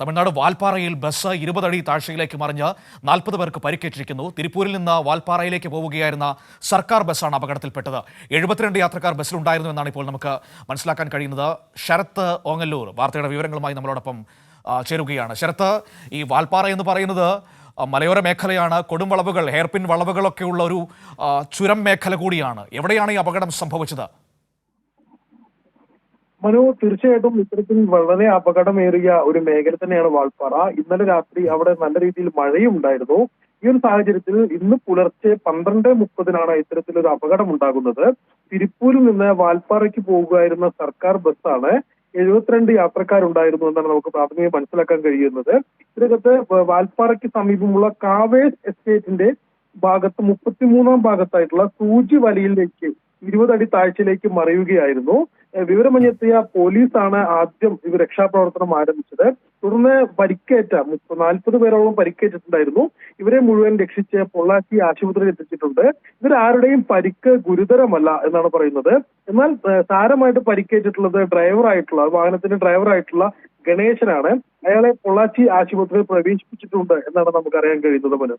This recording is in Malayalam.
തമിഴ്നാട് വാൽപ്പാറയിൽ ബസ് ഇരുപതടി താഴ്ചയിലേക്ക് മറിഞ്ഞ് നാൽപ്പത് പേർക്ക് പരിക്കേറ്റിരിക്കുന്നു. തിരുപ്പൂരിൽ നിന്ന് വാൽപ്പാറയിലേക്ക് പോവുകയായിരുന്ന സർക്കാർ ബസ്സാണ് അപകടത്തിൽപ്പെട്ടത്. എഴുപത്തിരണ്ട് യാത്രക്കാർ ബസ്സിലുണ്ടായിരുന്നു എന്നാണ് ഇപ്പോൾ നമുക്ക് മനസ്സിലാക്കാൻ കഴിയുന്നത്. ശരത്ത് ഓങ്ങല്ലൂർ വാർത്തയുടെ വിവരങ്ങളുമായി നമ്മളോടൊപ്പം ചേരുകയാണ്. ശരത്ത് ഈ വാൽപ്പാറ എന്ന് പറയുന്നത് മലയോര മേഖലയാണ്. കൊടും വളവുകൾ ഹെയർപിൻ വളവുകളൊക്കെയുള്ള ഒരു ചുരം മേഖല കൂടിയാണ്. എവിടെയാണ് ഈ അപകടം സംഭവിച്ചത്? മനു തീർച്ചയായിട്ടും ഇത്തരത്തിൽ വളരെ അപകടമേറിയ ഒരു മേഖല തന്നെയാണ് വാൾപ്പാറ. ഇന്നലെ രാത്രി അവിടെ നല്ല രീതിയിൽ മഴയും ഉണ്ടായിരുന്നു. ഈ ഒരു സാഹചര്യത്തിൽ ഇന്ന് പുലർച്ചെ പന്ത്രണ്ട് മുപ്പതിനാണ് ഇത്തരത്തിലൊരു അപകടം ഉണ്ടാകുന്നത് തിരുപ്പൂരിൽ നിന്ന് വാൽപ്പാറയ്ക്ക് പോകുകയായിരുന്ന സർക്കാർ ബസ്സാണ് എഴുപത്തിരണ്ട് യാത്രക്കാരുണ്ടായിരുന്നു എന്നാണ് നമുക്ക് പ്രാഥമികമായി മനസ്സിലാക്കാൻ കഴിയുന്നത്. ഇതിനകത്ത് വാൽപ്പാറയ്ക്ക് സമീപമുള്ള കാവേഴ്സ് എസ്റ്റേറ്റിന്റെ ഭാഗത്ത് മുപ്പത്തിമൂന്നാം ഭാഗത്തായിട്ടുള്ള സൂചി വലയിലേക്ക് ഇരുപത് അടി താഴ്ചയിലേക്ക് മറിയുകയായിരുന്നു. വിവരമഞ്ഞെത്തിയ പോലീസാണ് ആദ്യം ഇവർ രക്ഷാപ്രവർത്തനം ആരംഭിച്ചത്. തുടർന്ന് പരിക്കേറ്റ നാൽപ്പത് പേരോളം പരിക്കേറ്റിട്ടുണ്ടായിരുന്നു. ഇവരെ മുഴുവൻ രക്ഷിച്ച് പൊള്ളാച്ചി ആശുപത്രിയിൽ എത്തിച്ചിട്ടുണ്ട്. ഇവരാരുടെയും പരിക്ക് ഗുരുതരമല്ല എന്നാണ് പറയുന്നത്. എന്നാൽ സാരമായിട്ട് പരിക്കേറ്റിട്ടുള്ളത് ഡ്രൈവറായിട്ടുള്ള വാഹനത്തിന്റെ ഡ്രൈവറായിട്ടുള്ള ഗണേശനാണ്. അയാളെ പൊള്ളാച്ചി ആശുപത്രിയിൽ പ്രവേശിപ്പിച്ചിട്ടുണ്ട് എന്നാണ് നമുക്ക് അറിയാൻ കഴിയുന്നത് മനു.